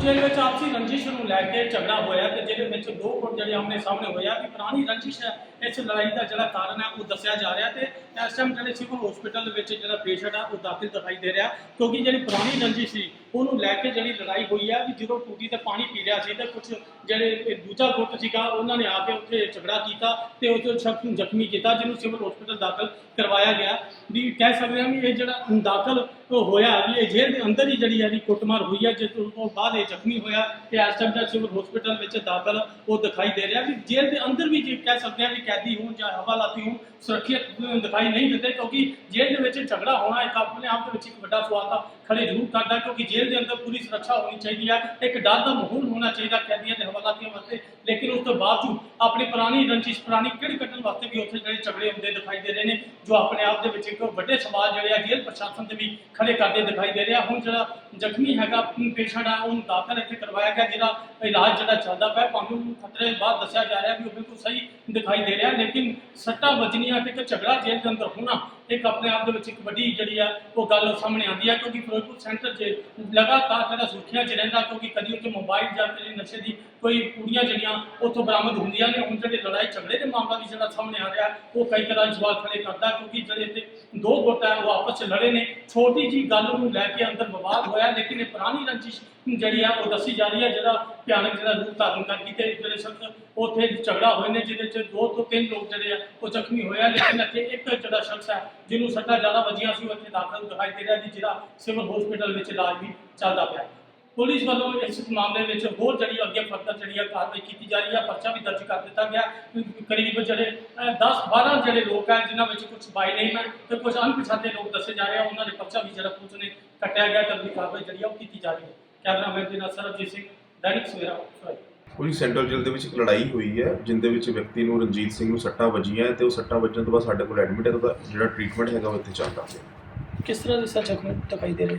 ਜਿਹਦੇ ਵਿੱਚ ਆਪਸੀ ਰੰਜਿਸ਼ ਨੂੰ ਲੈ ਕੇ ਝਗੜਾ ਹੋਇਆ ਤੇ ਜਿਹਦੇ ਵਿੱਚ ਦੋ ਗੁੱਟ ਜਿਹੜੇ ਆਮਨੇ ਸਾਹਮਣੇ ਹੋਇਆ ਕਿ ਪੁਰਾਣੀ ਰੰਜਿਸ਼ ਹੈ ਇਸ ਲੜਾਈ ਦਾ ਜਿਹੜਾ ਕਾਰਨ ਹੈ, ਉਹ ਦੱਸਿਆ ਜਾ ਰਿਹਾ ਤੇ ਇਸ ਟਾਈਮ ਜਿਹੜੇ ਸਿਵਲ ਹਸਪੀਟਲ ਵਿੱਚ ਜਿਹੜਾ ਪੇਸ਼ੈਂਟ ਆ, ਉਹ ਦਾਖਲ ਦਿਖਾਈ ਦੇ ਰਿਹਾ। ਕਿਉਂਕਿ ਜਿਹੜੀ ਪੁਰਾਣੀ ਰੰਜਿਸ਼ ਸੀ, ਉਹਨੂੰ ਲੈ ਕੇ ਜਿਹੜੀ ਲੜਾਈ ਹੋਈ ਹੈ ਕਿ ਜਦੋਂ ਟੂਟੀ ਤੇ ਪਾਣੀ ਪੀ ਰਿਹਾ ਸੀ ਤੇ ਕੁਝ ਜਿਹੜੇ ਦੂਜਾ ਗੁੱਟ ਸੀਗਾ, ਉਹਨਾਂ ਨੇ ਆ ਕੇ ਉੱਥੇ ਝਗੜਾ ਕੀਤਾ ਤੇ ਉਹ ਸ਼ਖਸ ਨੂੰ ਜ਼ਖਮੀ ਕੀਤਾ, ਜਿਹਨੂੰ ਸਿਵਲ ਹਸਪੀਟਲ ਦਾਖਲ ਕਰਵਾਇਆ ਗਿਆ। ਵੀ ਕਹਿ ਸਕਦੇ ਹਾਂ ਵੀ ਇਹ ਜਿਹੜਾ ਦਾਖਲ ਹੋਇਆ ਵੀ ਇਹ ਜੇਲ੍ਹ ਦੇ ਅੰਦਰ ਹੀ ਜਿਹੜੀ ਇਹਦੀ ਕੁੱਟਮਾਰ ਹੋਈ ਹੈ ਜਿਸ ਤੋਂ ਬਾਅਦ ਇਹ ਜ਼ਖਮੀ ਹੋਇਆ ਤੇ ਇਸ ਟਾਈਮ ਦਾ ਸਿਵਲ ਹਸਪੀਟਲ ਵਿੱਚ ਦਾਖਲ ਉਹ ਦਿਖਾਈ ਦੇ ਰਿਹਾ ਵੀ ਜੇਲ੍ਹ ਦੇ ਅੰਦਰ ਵੀ ਜੇ ਕਹਿ ਸਕਦੇ ਹਾਂ ਵੀ ਕੈਦੀ ਹੋਣ ਜਾਂ ਹਵਾਲਾਤੀ ਹੋਣ ਸੁਰੱਖਿਅਤ ਦਿਖਾਈ ਨਹੀਂ ਦਿੰਦੇ ਕਿਉਂਕਿ ਜੇਲ੍ਹ ਦੇ ਵਿੱਚ ਝਗੜਾ ਹੋਣਾ ਇੱਕ ਆਪਣੇ ਆਪ ਦੇ ਵਿੱਚ ਇੱਕ ਵੱਡਾ ਸਵਾਲ ਖੜੇ ਜ਼ਰੂਰ ਕਰਦਾ ਕਿਉਂਕਿ ਜੇਲ੍ਹ ਦੇ ਅੰਦਰ ਪੂਰੀ ਸੁਰੱਖਿਆ ਹੋਣੀ ਚਾਹੀਦੀ ਹੈ, ਇੱਕ ਡਰ ਦਾ ਮਾਹੌਲ ਹੋਣਾ ਚਾਹੀਦਾ ਕੈਦੀਆਂ ਤੇ ਹਵਾਲਾਤੀਆਂ ਵਾਸਤੇ। ਲੇਕਿਨ ਉਸ ਤੋਂ ਬਾਵਜੂਦ ਆਪਣੀ ਪੁਰਾਣੀ ਰੰਜਿਸ਼, ਪੁਰਾਣੀ ਕਿਹੜੀ ਕੱਢਣ ਵਾਸਤੇ ਵੀ ਉੱਥੇ ਜਿਹੜੇ ਝਗੜੇ ਹੁੰਦੇ ਦਿਖਾਈ ਦੇ ਰਹੇ ਨੇ, ਜੋ ਆਪਣੇ ਆਪ ਦੇ ਵਿੱਚ ਇੱਕ ਵੱਡੇ ਸਵਾਲ ਜਿਹੜੇ ਆ ਜੇਲ੍ਹ ਪ੍ਰਸ਼ਾਸਨ ਤੇ ਵੀ ਖੜੇ ਕਰਦੇ ਦਿਖਾਈ ਦੇ ਰਿਹਾ ਹੁਣ ਜਿਹੜਾ ਜ਼ਖਮੀ ਹੈਗਾ ਪੇਸ਼ੈਂਟ ਆ, ਉਹਨੂੰ ਦਾਖਲ ਇੱਥੇ ਕਰਵਾਇਆ ਗਿਆ, ਜਿਹਦਾ ਇਲਾਜ ਜਿਹੜਾ ਚੱਲਦਾ ਪਿਆ। ਭਾਵੇਂ ਉਹਨੂੰ ਖਤਰੇ ਬਾਅਦ ਦੱਸਿਆ ਜਾ ਰਿਹਾ ਵੀ ਉਹ ਬਿਲਕੁਲ ਸਹੀ ਦਿਖਾਈ ਦੇ ਰਿਹਾ, ਲੇਕਿਨ ਸੱਟਾਂ ਵੱਜਣੀਆਂ ਤੇ ਇੱਕ ਝਗੜਾ ਜੇਲ੍ਹ ਦੇ ਅੰਦਰ ਹੋਣਾ, ਇੱਕ ਆਪਣੇ ਆਪ ਦੇ ਵਿੱਚ ਇੱਕ ਵੱਡੀ ਜਿਹੜੀ ਆ, ਉਹ ਗੱਲ ਸਾਹਮਣੇ ਆਉਂਦੀ ਆ, ਕਿਉਂਕਿ ਫਿਰੋਜ਼ਪੁਰ ਸੈਂਟਰ 'ਚ ਲਗਾਤਾਰ ਜਿਹੜਾ ਸੁਰੱਖਿਆ 'ਚ ਰਹਿੰਦਾ, ਕਿਉਂਕਿ ਕਦੀ ਉੱਥੇ ਮੋਬਾਈਲ ਜਾਂ ਕਿਸੇ ਨਸ਼ੇ ਦੀ ਕੋਈ ਕੁੜੀਆਂ ਜਿਹੜੀਆਂ ਉੱਥੋਂ ਬਰਾਮਦ ਹੁੰਦੀਆਂ ਨੇ ਹੁਣ ਜਿਹੜੇ ਲੜਾਈ ਝਗੜੇ ਦੇ ਮਾਮਲਾ ਵੀ ਜਿਹੜਾ ਸਾਹਮਣੇ ਆ ਰਿਹਾ, ਉਹ ਕਈ ਤਰ੍ਹਾਂ ਦੇ ਸਵਾਲ ਖੜੇ ਕਰਦਾ ਕਿਉਂਕਿ ਜਿਹੜੇ ਇੱਥੇ ਦੋ ਗੁੱਟ ਹੈ, ਉਹ ਆਪਸ 'ਚ ਲੜੇ ਨੇ। ਛੋਟੀ ਜੀ ਗੱਲ ਨੂੰ ਲੈ ਕੇ ਅੰਦਰ ਵਿਵਾਦ ਹੋਇਆ, ਲੇਕਿਨ ਇਹ ਪੁਰਾਣੀ ਰੰਜਿਸ਼ ਜਿਹੜੀ ਆ, ਉਹ ਦੱਸੀ ਜਾ ਰਹੀ ਹੈ, ਜਿਹੜਾ ਭਿਆਨਕ ਜਿਹੜਾ ਰੂਪ ਧਾਰਨ ਕਰ ਕੀਤੇ ਜਿਹੜੇ ਸ਼ਖਸ ਉੱਥੇ ਝਗੜਾ ਹੋਏ ਨੇ, ਜਿਹਦੇ 'ਚ ਦੋ ਤੋਂ ਤਿੰਨ ਲੋਕ ਜਿਹੜੇ ਆ, ਉਹ ਜ਼ਖਮੀ ਹੋਇਆ ਲੇਕਿਨ ਇੱਥੇ ਇੱਕ ਜਿਹੜਾ ਸ਼ਖਸ ਹੈ, ਜਿਹਨੂੰ ਸੱਟਾਂ ਜ਼ਿਆਦਾ ਵੱਜੀਆਂ ਸੀ, ਉਹ ਇੱਥੇ ਦਾਖਲ ਦਿਖਾਈ ਦੇ ਰਿਹਾ ਜੀ, ਜਿਹੜਾ ਸਿਵਲ ਹਸਪੀਟਲ ਵਿੱਚ ਇਲਾਜ ਵੀ ਚੱਲਦਾ ਪਿਆ। ਪੁਲਿਸ ਵੱਲੋਂ ਇਸ ਮਾਮਲੇ ਵਿੱਚ ਹੋਰ ਜਿਹੜੀ ਅੱਗੇ ਫਰਦਰ ਜਿਹੜੀ ਆ ਕਾਰਵਾਈ ਕੀਤੀ ਜਾ ਰਹੀ ਹੈ ਪਰਚਾ ਵੀ ਦਰਜ ਕਰ ਦਿੱਤਾ ਗਿਆ। ਕਰੀਬ ਜਿਹੜੇ 10 12 ਜਿਹੜੇ ਲੋਕ ਹੈ ਜਿਨ੍ਹਾਂ ਵਿੱਚ ਕੁਝ ਬਾਈ ਨੇਮ ਹੈ ਤੇ ਕੁਝ ਅਣਪਛਾਤੇ ਲੋਕ ਦੱਸੇ ਜਾ ਰਹੇ ਆ ਉਹਨਾਂ ਦੇ ਪਰਚਾ ਵੀ ਜਿਹੜਾ ਪੁਲਿਸ ਨੇ ਕੱਟਿਆ ਗਿਆ ਤੇ ਅਗਲੀ ਕਾਰਵਾਈ ਜਿਹੜੀ ਆ ਉਹ ਕੀਤੀ ਜਾ ਰਹੀ ਹੈ। ਕੈਮਰਾਮੈਨ ਦੇ ਨਾਲ ਸਰਬਜੀਤ ਸਿੰਘ ਦੈਨਿਕ ਸਵੇਰਾ ਸੋਰੀ ਕੋਈ ਸੈਂਟਰਲ ਜੇਲ੍ਹ ਦੇ ਵਿੱਚ ਇੱਕ ਲੜਾਈ ਹੋਈ ਹੈ ਜਿੰਦੇ ਵਿੱਚ ਵਿਅਕਤੀ ਨੂੰ ਰਣਜੀਤ ਸਿੰਘ ਨੂੰ ਸੱਟਾਂ ਵੱਜੀਆਂ ਹੈ ਤੇ ਉਹ ਸੱਟਾਂ ਵੱਜਣ ਤੋਂ ਬਾਅਦ ਸਾਡੇ ਕੋਲ ਐਡਮਿਟ ਹੈ ਤੇ ਉਹਦਾ ਜਿਹੜਾ ਟ੍ਰੀਟਮੈਂਟ ਹੈਗਾ ਉਹ ਇੱਥੇ ਚੱਲਦਾ ਪਿਆ। ਕਿਸ ਤਰ੍ਹਾਂ ਦੇ ਸੱਚ ਜ਼ਖਮੀ ਦਿਖਾਈ ਦੇ ਰਹੇ?